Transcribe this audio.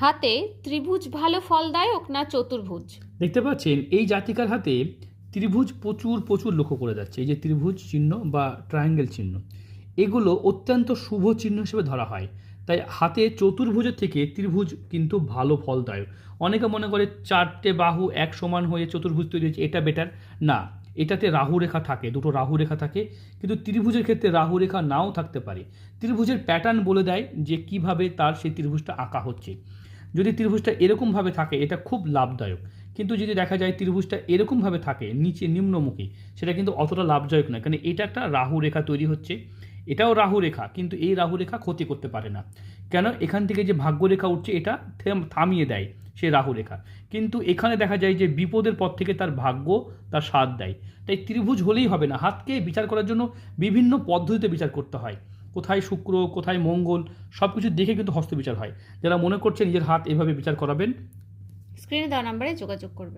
হাতে ত্রিভুজ ভালো ফলদায়ক না চতুর্ভুজ? দেখতে পাচ্ছেন, এই জাতিকার হাতে ত্রিভুজ প্রচুর প্রচুর লক্ষ্য করে যাচ্ছে। এই যে ত্রিভুজ চিহ্ন বা ট্রায়াঙ্গেল চিহ্ন, এগুলো অত্যন্ত শুভ চিহ্ন হিসেবে ধরা হয়। তাই হাতে চতুর্ভুজের থেকে ত্রিভুজ কিন্তু ভালো ফলদায়ক। অনেকে মনে করে চারটে বাহু এক সমান হয়ে চতুর্ভুজ তৈরি হয়েছে, এটা বেটার না, এটাতে রাহু রেখা থাকে, দুটো রাহু রেখা থাকে, কিন্তু ত্রিভুজের ক্ষেত্রে রাহু রেখা নাও থাকতে পারে। ত্রিভুজের প্যাটার্ন বলে দেয় যে কীভাবে তার সেই ত্রিভুজটা আঁকা হচ্ছে। যদি ত্রিভুজটা এরকমভাবে থাকে, এটা খুব লাভদায়ক। কিন্তু যদি দেখা যায় ত্রিভুজটা এরকমভাবে থাকে, নিচে নিম্নমুখী, সেটা কিন্তু অতটা লাভদায়ক নয়। কারণ এটা একটা রাহু রেখা তৈরি হচ্ছে। এটাও রাহু রেখা, কিন্তু এই রাহু রেখা ক্ষতি করতে পারে না। কেন? এখান থেকে যে ভাগ্য রেখা উঠছে, এটা থেম- থামিয়ে দেয় সে রাহু রেখা। কিন্তু এখানে দেখা যায় যে বিপদের পর থেকে তার ভাগ্য তার সাথ দেয়। তাই ত্রিভুজ হলেই হবে না। হাতকে বিচার করার জন্য বিভিন্ন পদ্ধতিতে বিচার করতে হয়। কোথায় শুক্র, কোথায় মঙ্গল সব কিছু দেখে কিন্তু হস্তবিচার হয়। যারা মনে করছে নিজের হাত এভাবে বিচার করাবেন স্ক্রিনে দেওয়া নাম্বারে যোগাযোগ করবে।